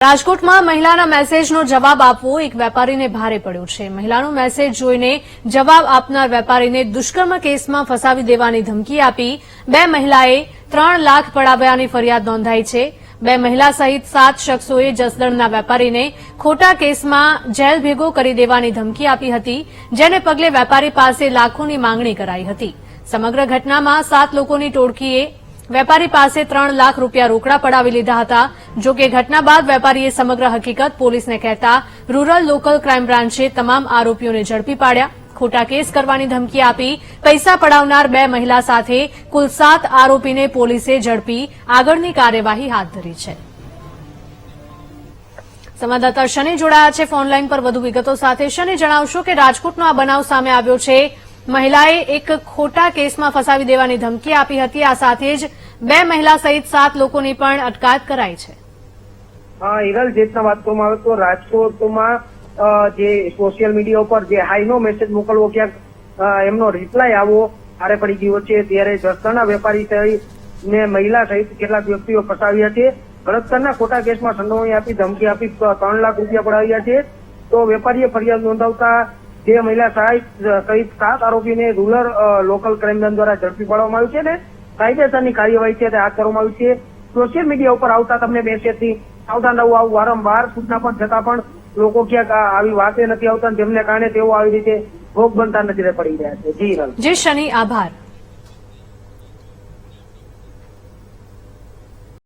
રાજકોટમાં મહિલાના મેસેજનો જવાબ આપવો એક વેપારીને ભારે પડ્યો છે. મહિલાનો મેસેજ જોઈને જવાબ આપનાર વેપારીને દુષ્કર્મ કેસમાં ફસાવી દેવાની ધમકી આપી બે મહિલાએ ત્રણ લાખ પડાવ્યાની ફરિયાદ નોંધાઈ છે. બે મહિલા સહિત સાત શખ્સોએ જસદણના વેપારીને ખોટા કેસમાં જેલ ભેગો કરી દેવાની ધમકી આપી હતી, જેને પગલે વેપારી પાસે લાખોની માંગણી કરાઈ હતી. સમગ્ર ઘટનામાં સાત લોકોની ટોળકીએ વેપારી પાસે ત્રણ લાખ રૂપિયા રોકડા પડાવી લીધા હતા. જો કે ઘટના બાદ વેપારીએ સમગ્ર હકીકત પોલીસને કહેતા રૂરલ લોકલ ક્રાઇમ બ્રાન્ચે તમામ આરોપીઓને ઝડપી પાડ્યા. ખોટા કેસ કરવાની ધમકી આપી પૈસા પડાવનાર બે મહિલા સાથે કુલ સાત આરોપીને પોલીસે ઝડપી આગળની કાર્યવાહી હાથ ધરી છે. સંવાદદાતા શનિ જોડાયા છે. ફોનલાઈન પર વધુ વિગતો સાથે શનિ જણાવશો કે રાજકોટનો આ બનાવ સામે આવ્યો છે. મહિલાએ એક ખોટા કેસમાં ફસાવી દેવાની ધમકી આપી હતી. આ સાથે જ બે મહિલા સહિત સાત લોકોની પણ અટકાયત કરાઈ છે. હિરલ, જે વાત કરવામાં આવે તો રાજકોટમાં જે સોશિયલ મીડિયા ઉપર જે હાઈનો મેસેજ મોકલવો ક્યાંક એમનો રિપ્લાય આવવો ભારે પડી ગયો છે. ત્યારે જસદણના વેપારી સહિત ને મહિલા સહિત કેટલાક વ્યક્તિઓ ફસાવ્યા છે. બળાત્કારના ખોટા કેસમાં સંડોવણી આપી, ધમકી આપી ત્રણ લાખ રૂપિયા પડાવ્યા છે. તો વેપારીએ ફરિયાદ નોંધાવતા જે મહિલા સહિત સહિત સાત આરોપીને રૂરલ લોકલ ક્રાઇમ બ્રાન્ચ દ્વારા ઝડપી પાડવામાં આવ્યું છે ને કાયદેસરની કાર્યવાહી છે તે હાથ ધરવામાં આવી છે. સોશિયલ મીડિયા ઉપર આવતા તમને મેસેજથી આવતા નવું આવું વારંવાર સૂચના પણ છતાં પણ લોકો ક્યાંક આવી વાતે નથી આવતા જેમને કારણે તેઓ આવી રીતે ભોગ બનતા નજરે પડી રહ્યા છે. જી જી, શનિ, આભાર.